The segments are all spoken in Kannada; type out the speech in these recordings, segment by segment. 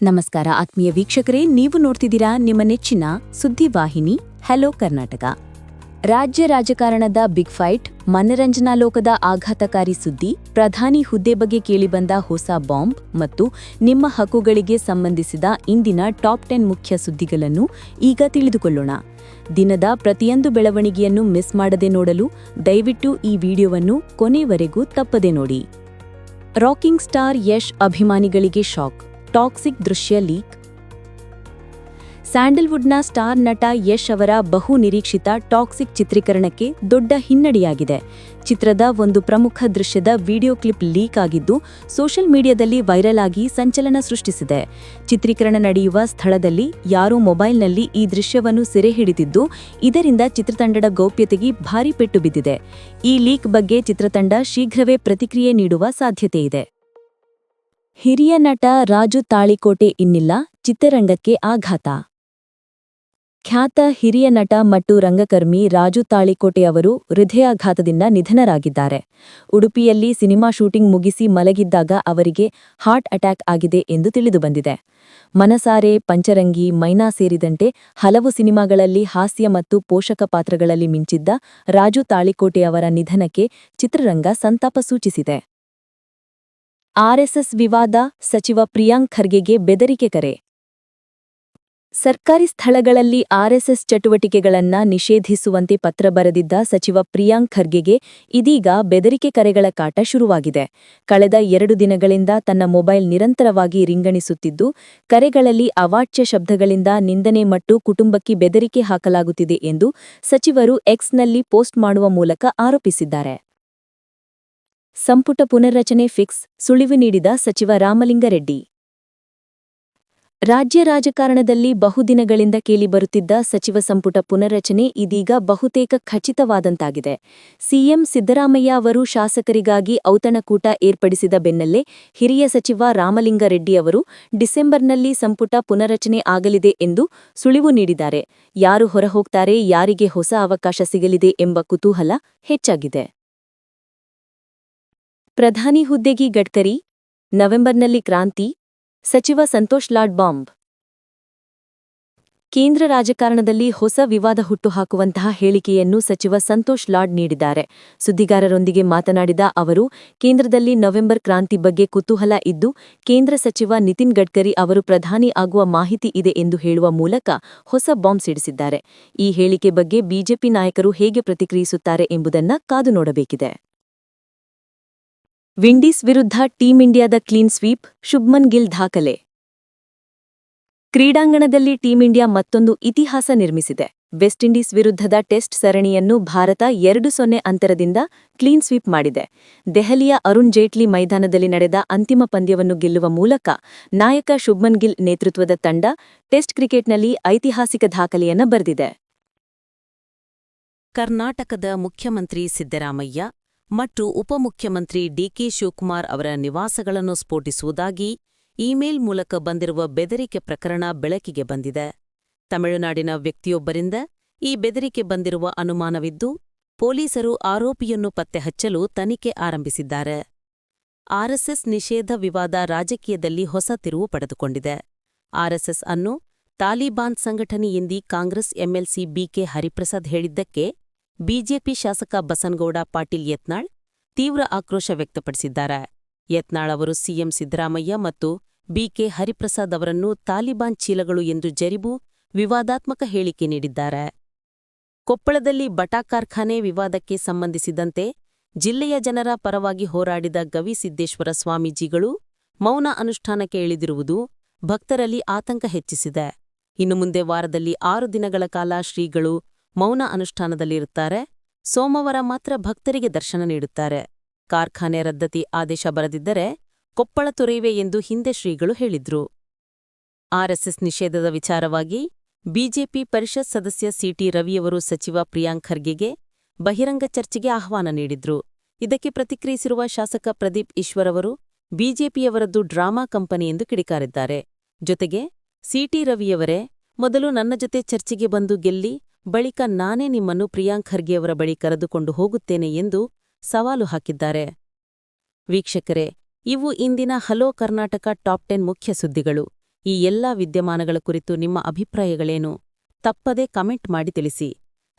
ನಮಸ್ಕಾರ ಆತ್ಮೀಯ ವೀಕ್ಷಕರೇ, ನೀವು ನೋಡ್ತಿದ್ದೀರಾ ನಿಮ್ಮ ನೆಚ್ಚಿನ ಸುದ್ದಿವಾಹಿನಿ ಹಲೋ ಕರ್ನಾಟಕ. ರಾಜ್ಯ ರಾಜಕಾರಣದ ಬಿಗ್ ಫೈಟ್, ಮನರಂಜನಾ ಲೋಕದ ಆಘಾತಕಾರಿ ಸುದ್ದಿ, ಪ್ರಧಾನಿ ಹುದ್ದೆ ಬಗ್ಗೆ ಕೇಳಿಬಂದ ಹೊಸ ಬಾಂಬ್ ಮತ್ತು ನಿಮ್ಮ ಹಕ್ಕುಗಳಿಗೆ ಸಂಬಂಧಿಸಿದ ಇಂದಿನ ಟಾಪ್ ಟೆನ್ ಮುಖ್ಯ ಸುದ್ದಿಗಳನ್ನು ಈಗ ತಿಳಿದುಕೊಳ್ಳೋಣ. ದಿನದ ಪ್ರತಿಯೊಂದು ಬೆಳವಣಿಗೆಯನ್ನು ಮಿಸ್ ಮಾಡದೆ ನೋಡಲು ದಯವಿಟ್ಟು ಈ ವಿಡಿಯೋವನ್ನು ಕೊನೆವರೆಗೂ ತಪ್ಪದೆ ನೋಡಿ. ರಾಕಿಂಗ್ ಸ್ಟಾರ್ ಯಶ್ ಅಭಿಮಾನಿಗಳಿಗೆ ಶಾಕ್ ಟಾಕ್ಸಿಕ್ ದೃಶ್ಯ ಲೀಕ್. ಸ್ಯಾಂಡಲ್ವುಡ್ನ ಸ್ಟಾರ್ ನಟ ಯಶ್ ಅವರ ಬಹು ನಿರೀಕ್ಷಿತ ಟಾಕ್ಸಿಕ್ ಚಿತ್ರೀಕರಣಕ್ಕೆ ದೊಡ್ಡ ಹಿನ್ನಡೆಯಾಗಿದೆ. ಚಿತ್ರದ ಒಂದು ಪ್ರಮುಖ ದೃಶ್ಯದ ವಿಡಿಯೋ ಕ್ಲಿಪ್ ಲೀಕ್ ಆಗಿದ್ದು, ಸೋಷಿಯಲ್ ಮೀಡಿಯಾದಲ್ಲಿ ವೈರಲ್ ಆಗಿ ಸಂಚಲನ ಸೃಷ್ಟಿಸಿದೆ. ಚಿತ್ರೀಕರಣ ನಡೆಯುವ ಸ್ಥಳದಲ್ಲಿ ಯಾರೂ ಮೊಬೈಲ್ನಲ್ಲಿ ಈ ದೃಶ್ಯವನ್ನು ಸೆರೆ ಹಿಡಿದಿದ್ದು, ಇದರಿಂದ ಚಿತ್ರತಂಡದ ಗೌಪ್ಯತೆಗೆ ಭಾರಿ ಪೆಟ್ಟು ಬಿದ್ದಿದೆ. ಈ ಲೀಕ್ ಬಗ್ಗೆ ಚಿತ್ರತಂಡ ಶೀಘ್ರವೇ ಪ್ರತಿಕ್ರಿಯೆ ನೀಡುವ ಸಾಧ್ಯತೆಯಿದೆ. ಹಿರಿಯ ನಟ ರಾಜು ತಾಳಿಕೋಟೆ ಇನ್ನಿಲ್ಲ, ಚಿತ್ರರಂಗಕ್ಕೆ ಆಘಾತ. ಖ್ಯಾತ ಹಿರಿಯ ನಟ ಮತ್ತು ರಂಗಕರ್ಮಿ ರಾಜು ತಾಳಿಕೋಟೆ ಅವರು ಹೃದಯಾಘಾತದಿಂದ ನಿಧನರಾಗಿದ್ದಾರೆ. ಉಡುಪಿಯಲ್ಲಿ ಸಿನಿಮಾ ಶೂಟಿಂಗ್ ಮುಗಿಸಿ ಮಲಗಿದ್ದಾಗ ಅವರಿಗೆ ಹಾರ್ಟ್ ಅಟ್ಯಾಕ್ ಆಗಿದೆ ಎಂದು ತಿಳಿದುಬಂದಿದೆ. ಮನಸಾರೆ, ಪಂಚರಂಗಿ, ಮೈನಾ ಸೇರಿದಂತೆ ಹಲವು ಸಿನಿಮಾಗಳಲ್ಲಿ ಹಾಸ್ಯ ಮತ್ತು ಪೋಷಕ ಪಾತ್ರಗಳಲ್ಲಿ ಮಿಂಚಿದ್ದ ರಾಜು ತಾಳಿಕೋಟೆ ಅವರ ನಿಧನಕ್ಕೆ ಚಿತ್ರರಂಗ ಸಂತಾಪ ಸೂಚಿಸಿದೆ. ಆರ್ಎಸ್ಎಸ್ ವಿವಾದ ಸಚಿವ ಪ್ರಿಯಾಂಕ್ ಖರ್ಗೆಗೆ ಬೆದರಿಕೆ ಕರೆ. ಸರ್ಕಾರಿ ಸ್ಥಳಗಳಲ್ಲಿ ಆರ್ಎಸ್ಎಸ್ ಚಟುವಟಿಕೆಗಳನ್ನ ನಿಷೇಧಿಸುವಂತೆ ಪತ್ರ ಬರೆದಿದ್ದ ಸಚಿವ ಪ್ರಿಯಾಂಕ್ ಖರ್ಗೆಗೆ ಇದೀಗ ಬೆದರಿಕೆ ಕರೆಗಳ ಕಾಟ ಶುರುವಾಗಿದೆ. ಕಳೆದ ಎರಡು ದಿನಗಳಿಂದ ತನ್ನ ಮೊಬೈಲ್ ನಿರಂತರವಾಗಿ ರಿಂಗಣಿಸುತ್ತಿದ್ದು, ಕರೆಗಳಲ್ಲಿ ಅವಾಚ್ಯ ಶಬ್ದಗಳಿಂದ ನಿಂದನೆ ಮತ್ತು ಕುಟುಂಬಕ್ಕೆ ಬೆದರಿಕೆ ಹಾಕಲಾಗುತ್ತಿದೆ ಎಂದು ಸಚಿವರು ಎಕ್ಸ್ನಲ್ಲಿ ಪೋಸ್ಟ್ ಮಾಡುವ ಮೂಲಕ ಆರೋಪಿಸಿದ್ದಾರೆ. ಸಂಪುಟ ಪುನರ್ರಚನೆ ಫಿಕ್ಸ್, ಸುಳಿವು ನೀಡಿದ ಸಚಿವ ರಾಮಲಿಂಗರೆಡ್ಡಿ. ರಾಜ್ಯ ರಾಜಕಾರಣದಲ್ಲಿ ಬಹುದಿನಗಳಿಂದ ಕೇಳಿಬರುತ್ತಿದ್ದ ಸಚಿವ ಸಂಪುಟ ಪುನರ್ರಚನೆ ಇದೀಗ ಬಹುತೇಕ ಖಚಿತವಾದಂತಾಗಿದೆ. ಸಿಎಂ ಸಿದ್ದರಾಮಯ್ಯ ಅವರು ಶಾಸಕರಿಗಾಗಿ ಔತಣಕೂಟ ಏರ್ಪಡಿಸಿದ ಬೆನ್ನಲ್ಲೇ ಹಿರಿಯ ಸಚಿವ ರಾಮಲಿಂಗರೆಡ್ಡಿ ಅವರು ಡಿಸೆಂಬರ್ನಲ್ಲಿ ಸಂಪುಟ ಪುನರ್ರಚನೆ ಆಗಲಿದೆ ಎಂದು ಸುಳಿವು ನೀಡಿದ್ದಾರೆ. ಯಾರು ಹೊರಹೋಗ್ತಾರೆ, ಯಾರಿಗೆ ಹೊಸ ಅವಕಾಶ ಸಿಗಲಿದೆ ಎಂಬ ಕುತೂಹಲ ಹೆಚ್ಚಾಗಿದೆ. ಪ್ರಧಾನಿ ಹುದ್ದೆಗೆ ಗಡ್ಕರಿ, ನವೆಂಬರ್ನಲ್ಲಿ ಕ್ರಾಂತಿ, ಸಚಿವ ಸಂತೋಷ್ ಲಾಡ್ ಬಾಂಬ್. ಕೇಂದ್ರ ರಾಜಕಾರಣದಲ್ಲಿ ಹೊಸ ವಿವಾದ ಹುಟ್ಟುಹಾಕುವಂತಹ ಹೇಳಿಕೆಯನ್ನು ಸಚಿವ ಸಂತೋಷ್ ಲಾಡ್ ನೀಡಿದ್ದಾರೆ. ಸುದ್ದಿಗಾರರೊಂದಿಗೆ ಮಾತನಾಡಿದ ಅವರು, ಕೇಂದ್ರದಲ್ಲಿ ನವೆಂಬರ್ ಕ್ರಾಂತಿ ಬಗ್ಗೆ ಕುತೂಹಲ ಇದ್ದು, ಕೇಂದ್ರ ಸಚಿವ ನಿತಿನ್ ಗಡ್ಕರಿ ಅವರು ಪ್ರಧಾನಿ ಆಗುವ ಮಾಹಿತಿ ಇದೆ ಎಂದು ಹೇಳುವ ಮೂಲಕ ಹೊಸ ಬಾಂಬ್ ಸಿಡಿಸಿದ್ದಾರೆ. ಈ ಹೇಳಿಕೆ ಬಗ್ಗೆ ಬಿಜೆಪಿ ನಾಯಕರು ಹೇಗೆ ಪ್ರತಿಕ್ರಿಯಿಸುತ್ತಾರೆ ಎಂಬುದನ್ನ ಕಾದು ನೋಡಬೇಕಿದೆ. ವಿಂಡೀಸ್ ವಿರುದ್ಧ ಟೀಂ ಇಂಡಿಯಾದ ಕ್ಲೀನ್ ಸ್ವೀಪ್, ಶುಭ್ಮನ್ ಗಿಲ್ ದಾಖಲೆ. ಕ್ರೀಡಾಂಗಣದಲ್ಲಿ ಟೀಂ ಇಂಡಿಯಾ ಮತ್ತೊಂದು ಇತಿಹಾಸ ನಿರ್ಮಿಸಿದೆ. ವೆಸ್ಟ್ ಇಂಡೀಸ್ ವಿರುದ್ಧದ ಟೆಸ್ಟ್ ಸರಣಿಯನ್ನು ಭಾರತ ಎರಡು ಸೊನ್ನೆ ಅಂತರದಿಂದ ಕ್ಲೀನ್ ಸ್ವೀಪ್ ಮಾಡಿದೆ. ದೆಹಲಿಯ ಅರುಣ್ ಜೇಟ್ಲಿ ಮೈದಾನದಲ್ಲಿ ನಡೆದ ಅಂತಿಮ ಪಂದ್ಯವನ್ನು ಗೆಲ್ಲುವ ಮೂಲಕ ನಾಯಕ ಶುಭ್ಮನ್ ಗಿಲ್ ನೇತೃತ್ವದ ತಂಡ ಟೆಸ್ಟ್ ಕ್ರಿಕೆಟ್ನಲ್ಲಿ ಐತಿಹಾಸಿಕ ದಾಖಲೆಯನ್ನು ಬರೆದಿದೆ. ಕರ್ನಾಟಕದ ಮುಖ್ಯಮಂತ್ರಿ ಸಿದ್ದರಾಮಯ್ಯ ಮತ್ತು ಉಪಮುಖ್ಯಮಂತ್ರಿ ಡಿಕೆ ಶಿವಕುಮಾರ್ ಅವರ ನಿವಾಸಗಳನ್ನು ಸ್ಫೋಟಿಸುವುದಾಗಿ ಇಮೇಲ್ ಮೂಲಕ ಬಂದಿರುವ ಬೆದರಿಕೆ ಪ್ರಕರಣ ಬೆಳಕಿಗೆ ಬಂದಿದೆ. ತಮಿಳುನಾಡಿನ ವ್ಯಕ್ತಿಯೊಬ್ಬರಿಂದ ಈ ಬೆದರಿಕೆ ಬಂದಿರುವ ಅನುಮಾನವಿದ್ದು, ಪೊಲೀಸರು ಆರೋಪಿಯನ್ನು ಪತ್ತೆಹಚ್ಚಲು ತನಿಖೆ ಆರಂಭಿಸಿದ್ದಾರೆ. ಆರ್ಎಸ್ಎಸ್ ನಿಷೇಧ ವಿವಾದ ರಾಜಕೀಯದಲ್ಲಿ ಹೊಸ ತಿರುವು ಪಡೆದುಕೊಂಡಿದೆ. ಆರ್ಎಸ್ಎಸ್ ಅನ್ನು ತಾಲಿಬಾನ್ ಸಂಘಟನೆಯಿಂದಿ ಕಾಂಗ್ರೆಸ್ ಎಂಎಲ್ಸಿ ಬಿಕೆ ಹರಿಪ್ರಸಾದ್ ಹೇಳಿದ್ದಕ್ಕೆ ಬಿಜೆಪಿ ಶಾಸಕ ಬಸನಗೌಡ ಪಾಟೀಲ್ ಯತ್ನಾಳ್ ತೀವ್ರ ಆಕ್ರೋಶ ವ್ಯಕ್ತಪಡಿಸಿದ್ದಾರೆ. ಯತ್ನಾಳ್ ಅವರು ಸಿಎಂ ಸಿದ್ದರಾಮಯ್ಯ ಮತ್ತು ಬಿಕೆ ಹರಿಪ್ರಸಾದ್ ಅವರನ್ನು ತಾಲಿಬಾನ್ ಚೀಲಗಳು ಎಂದು ಜರಿಬು ವಿವಾದಾತ್ಮಕ ಹೇಳಿಕೆ ನೀಡಿದ್ದಾರೆ. ಕೊಪ್ಪಳದಲ್ಲಿ ಬಟಾ ಕಾರ್ಖಾನೆ ವಿವಾದಕ್ಕೆ ಸಂಬಂಧಿಸಿದಂತೆ ಜಿಲ್ಲೆಯ ಜನರ ಪರವಾಗಿ ಹೋರಾಡಿದ ಗವಿಸಿದ್ದೇಶ್ವರ ಸ್ವಾಮೀಜಿಗಳು ಮೌನ ಅನುಷ್ಠಾನಕ್ಕೆ ಇಳಿದಿರುವುದು ಭಕ್ತರಲ್ಲಿ ಆತಂಕ ಹೆಚ್ಚಿಸಿದೆ. ಇನ್ನು ಮುಂದೆ ವಾರದಲ್ಲಿ ಆರು ದಿನಗಳ ಕಾಲ ಶ್ರೀಗಳು ಮೌನ ಅನುಷ್ಠಾನದಲ್ಲಿರುತ್ತಾರೆ. ಸೋಮವಾರ ಮಾತ್ರ ಭಕ್ತರಿಗೆ ದರ್ಶನ ನೀಡುತ್ತಾರೆ. ಕಾರ್ಖಾನೆ ರದ್ದತಿ ಆದೇಶ ಬರದಿದ್ದರೆ ಕೊಪ್ಪಳ ತೊರೆಯುವೆ ಎಂದು ಹಿಂದೆ ಶ್ರೀಗಳು ಹೇಳಿದ್ರು. ಆರ್ಎಸ್ಎಸ್ ನಿಷೇಧದ ವಿಚಾರವಾಗಿ ಬಿಜೆಪಿ ಪರಿಷತ್ ಸದಸ್ಯ ಸಿಟಿ ರವಿಯವರು ಸಚಿವ ಪ್ರಿಯಾಂಕ್ ಖರ್ಗೆಗೆ ಬಹಿರಂಗ ಚರ್ಚೆಗೆ ಆಹ್ವಾನ ನೀಡಿದ್ರು. ಇದಕ್ಕೆ ಪ್ರತಿಕ್ರಿಯಿಸಿರುವ ಶಾಸಕ ಪ್ರದೀಪ್ ಈಶ್ವರ್ ಅವರು, ಬಿಜೆಪಿಯವರದ್ದು ಡ್ರಾಮಾ ಕಂಪನಿ ಎಂದು ಕಿಡಿಕಾರಿದ್ದಾರೆ. ಜೊತೆಗೆ ಸಿಟಿ ರವಿಯವರೇ, ಮೊದಲು ನನ್ನ ಜೊತೆ ಚರ್ಚೆಗೆ ಬಂದು ಗೆಲ್ಲಿ ಬಳಿಕ ನಾನೇ ನಿಮ್ಮನ್ನು ಪ್ರಿಯಾಂಕ್ ಖರ್ಗೆಯವರ ಬಳಿ ಕರೆದುಕೊಂಡು ಹೋಗುತ್ತೇನೆ ಎಂದು ಸವಾಲು ಹಾಕಿದ್ದಾರೆ. ವೀಕ್ಷಕರೇ, ಇವು ಇಂದಿನ ಹಲೋ ಕರ್ನಾಟಕ ಟಾಪ್ ಟೆನ್ ಮುಖ್ಯ ಸುದ್ದಿಗಳು. ಈ ಎಲ್ಲಾ ವಿದ್ಯಮಾನಗಳ ಕುರಿತು ನಿಮ್ಮ ಅಭಿಪ್ರಾಯಗಳೇನು? ತಪ್ಪದೆ ಕಮೆಂಟ್ ಮಾಡಿ ತಿಳಿಸಿ.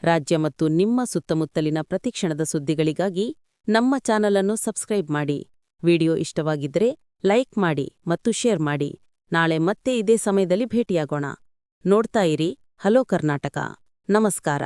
ರಾಜ್ಯ ಮತ್ತು ನಿಮ್ಮ ಸುತ್ತಮುತ್ತಲಿನ ಪ್ರತಿಕ್ಷಣದ ಸುದ್ದಿಗಳಿಗಾಗಿ ನಮ್ಮ ಚಾನಲ್ ಅನ್ನು ಸಬ್ಸ್ಕ್ರೈಬ್ ಮಾಡಿ. ವಿಡಿಯೋ ಇಷ್ಟವಾಗಿದ್ದರೆ ಲೈಕ್ ಮಾಡಿ ಮತ್ತು ಶೇರ್ ಮಾಡಿ. ನಾಳೆ ಮತ್ತೆ ಇದೇ ಸಮಯದಲ್ಲಿ ಭೇಟಿಯಾಗೋಣ. ನೋಡ್ತಾ ಇರಿ ಹಲೋ ಕರ್ನಾಟಕ. ನಮಸ್ಕಾರ.